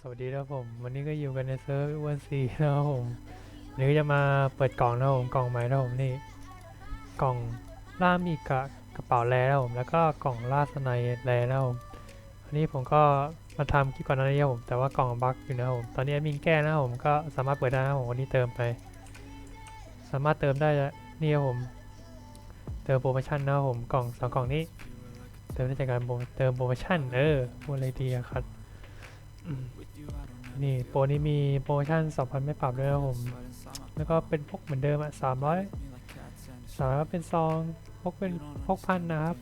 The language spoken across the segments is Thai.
สวัสดีนะครับผม วันนี้ก็อยู่กันในเซิร์ฟวันซีนะครับผมวันนี้ก็จะมาเปิดกล่องนะผมกล่องใหม่นะผมนี่กล่องล่ามีกระกระเป๋าแร่นะผมแล้วก็กล่องล่าสไนแร่นะผมอันนี้ผมก็มาทำคลิปก่อนหน้านี้ผมแต่ว่ากล่องบั๊กอยู่นะผมตอนนี้มินแก้นะผมก็สามารถเปิดได้นะผมวันนี้เติมไป สามารถเติมได้นี่ครับผมเติมโปรโมชั่นนะผมกล่องสองกล่องนี้ เติมได้จากการเติมโปรโมชั่นเออพูดอะไรดีครับ นี่โปรนี้มีโปรโมชั่น 2,000 ไม่ปรับด้วยนะครับผม แล้วก็เป็นพกเหมือนเดิมอะ300 300เป็นซองพกเป็นพกพันนะครับ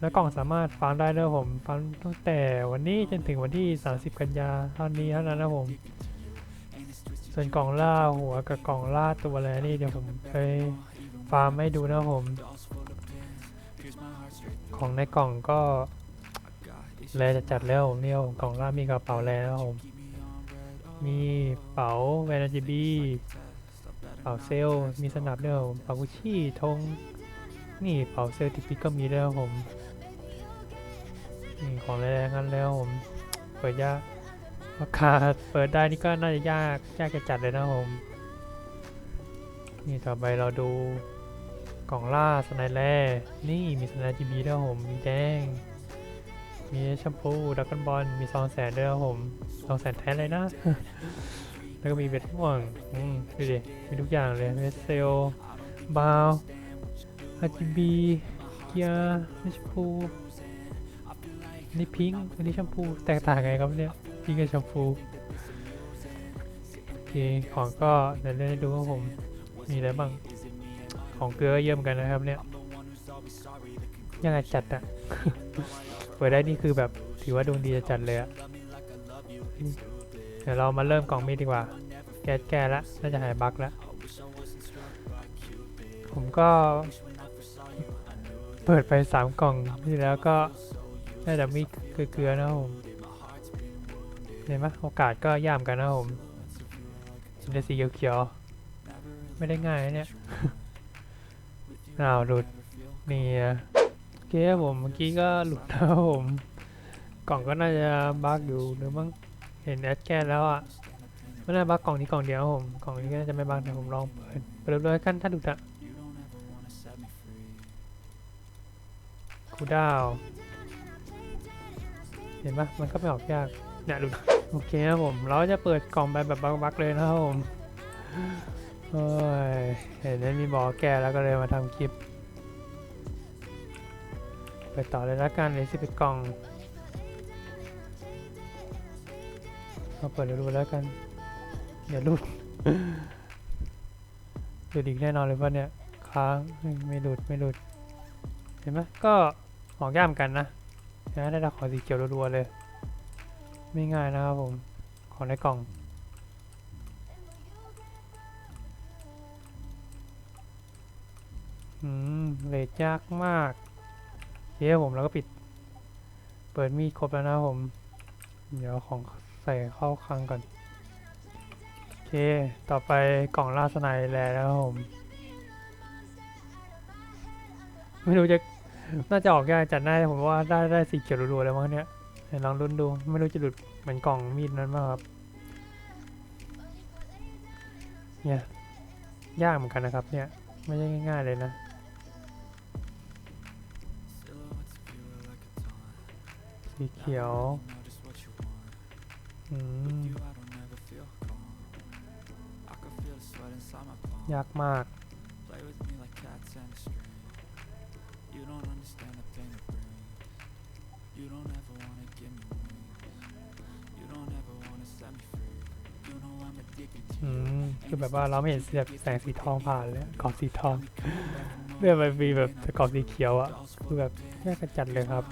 แล้วกล่องสามารถฟาร์มได้ด้วยผมฟาร์มตั้งแต่วันนี้จนถึงวันที่ 30 กันยาเท่านี้เท่านั้นนะผม ส่วนกล่องล่าหัวกับกล่องล่าตัวอะไรนี่เดี๋ยวผมไปฟาร์มให้ดูนะผม ของในกล่องก็ แลจะจัดแล้วผมเนี่ยผมกล่องล่ามีกระเป๋าแล้วผมมีเป๋าแวนจีบีเป๋าเซล มีสนับด้วยครับผมเป๋ากุชี่ธงนี่เป๋าเซลติปิกก็มีด้วยครับผมนี่ของแรงงั้นแล้วผมเปิดยากราคาเปิดได้นี่ก็น่าจะยากยากจะจัดเลยนะครับผมนี่ต่อไปเราดูกล่องล่าสไนแร่นี่มีสไนจีบีด้วยครับผมมีแดง มีแชมพูดักกันบอล มีซองแสนด้วยครับผมซองแสนแท้เลยนะ แล้วก็มีเบ็ดม่วงอืมดูดิ มีทุกอย่างเลยเวสเซลบาวอาจีบีเกียร์แชมพูนี่พิงค์อันนี้แชมพู แตกต่างไงครับเนี่ยพิงค์กับแชมพูโอเคของก็เดี๋ยวเล่นให้ดูครับผมมีอะไรบ้าง ของเกลือก็เยี่ยมอนกันนะครับเนี่ยยังไงจัดอะ เปิดได้นี่คือแบบถือว่าดวงดีจะจัดเลยอะเดี๋ยวเรามาเริ่มกล่องมีดดีกว่า แก้แก้ล้วน่าจะหายบั๊กแล้ว ผมก็ เปิดไปสามกล่องที่แล้วก็น่าจะมีเกลือๆนะผมเห็นไหมโอกาสก็ย่ามกันนะผมเป็นสีเขียวๆไม่ได้ง่ายนะเนี่ยอ้าวหลุดนี่ เคครับผมเมื่อกี้ก็หลุดแล้วผม กล่องก็น่าจะบั๊กอยู่หรือมั้งเห็นแอดแก้แล้วอะไม่น่าบั๊กกล่องนี้กล่องเดียวผมกล่องนี้ก็น่าจะไม่บั๊กแต่ผมลองเปิดเปิดเลยกันถ้าดูดอะคูดาวเห็นปะมันก็ไม่ออกยากเนี่ยดูโอเคครับผม เราจะเปิดกล่องไปแบบบั๊กๆเลยนะครับผมโอ้ยเห็นนั้มีบอกแก้แล้วก็เลยมาทำคลิป ไปต่อเลยละกันเลยสิบเอ็ดกล่องมาเปิดดูแล้วกันอย่าหลุดหลุดอีกแน่นอนเลยว่าเนี่ยค้างไม่หลุดไม่หลุด เห็นไหมก็หอกย่ามกันนะนะได้แต่ขอสีเขียวรัวๆเลย ไม่ง่ายนะครับผม ของในกล่องอืมเลทยากมาก เคผมแล้วก็ปิด เปิดมีดครบแล้วนะผม เดี๋ยวของใส่เข้าคลังก่อน โอเค ต่อไปกล่องล่าสไนแลแล้วผม ไม่รู้จะ น่าจะออกยากจัดหน้ผมว่าได้ได้สีเขียวรัวๆแล้วมั้งเนี่ยเดี๋ยลองลุ้นดู ไม่รู้จะหลุดเหมือนกล่องมีดนั้นมั้งครับ เนี่ย ยากเหมือนกันนะครับเนี่ย ไม่ใช่ง่ายๆเลยนะ สีเขียวยากมากอืมคือแบบว่าเราไม่เห็นแบบแสงสีทองผ่านเลยกรอบสีทองเรื่องมันมีแบบแต่กรอบสีเขียวอะคือแบบแยกกันจัดเลยครับ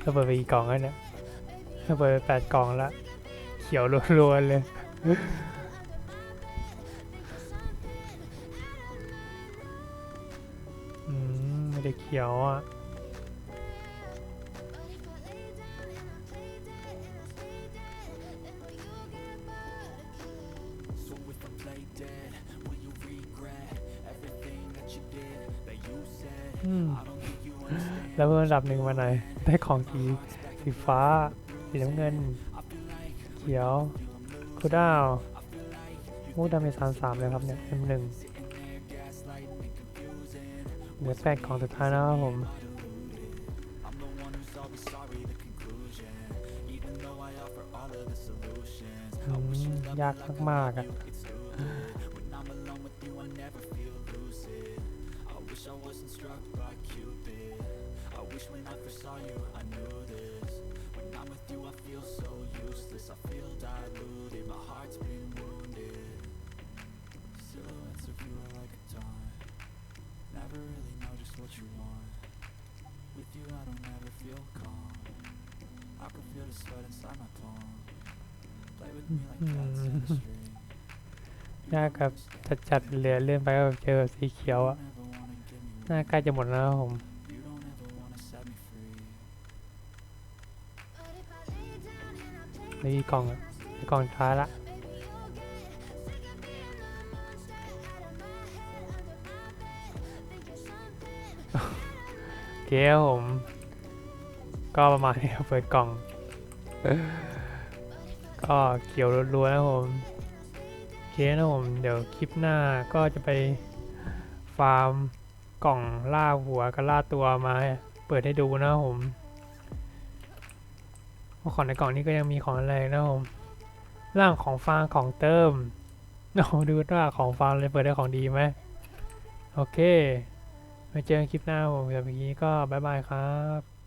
เราเปิดไปกี่กล่องแล้วเนี่ยราเปิดไปแปดกล่องแล้วเขียวรัวๆเลย อืมไม่ได้เขียวอะ อืมแล้วเพิ่มระดับหนึ่งมาหน่อยได้ของสีสีฟ้า สีน้ำเงิน เขียวคูดาวมูดาเมจสามสามเลยครับเนี่ย M หนึ่งเหลือแปดของสุดท้ายนะครับผมอืมยากมากๆอะ อืมยากครับจัดจัดๆเหลือเลื่อนไปก็เจอแบบสีเขียวอ่ะ น่าใกล้จะหมดแล้วผมนี่กล่องกล่องท้ายละโอเคครับผม ก็ประมาณนี้เปิดกล่อง ก็เขียวรัวๆนะผมโอเคนะผม เดี๋ยวคลิปหน้าก็จะไปฟาร์ม กล่องล่าหัวกับล่าตัวมาเปิดให้ดูนะผมเพราของในกล่องนี้ก็ยังมีของอะไรนะผมร่างของฟางของเติมเราดูว่าของฟางเลยเปิดได้ของดีไหมโอเคไปเจอกันคลิปหน้าผมแบบนี้ก็บายบายครับ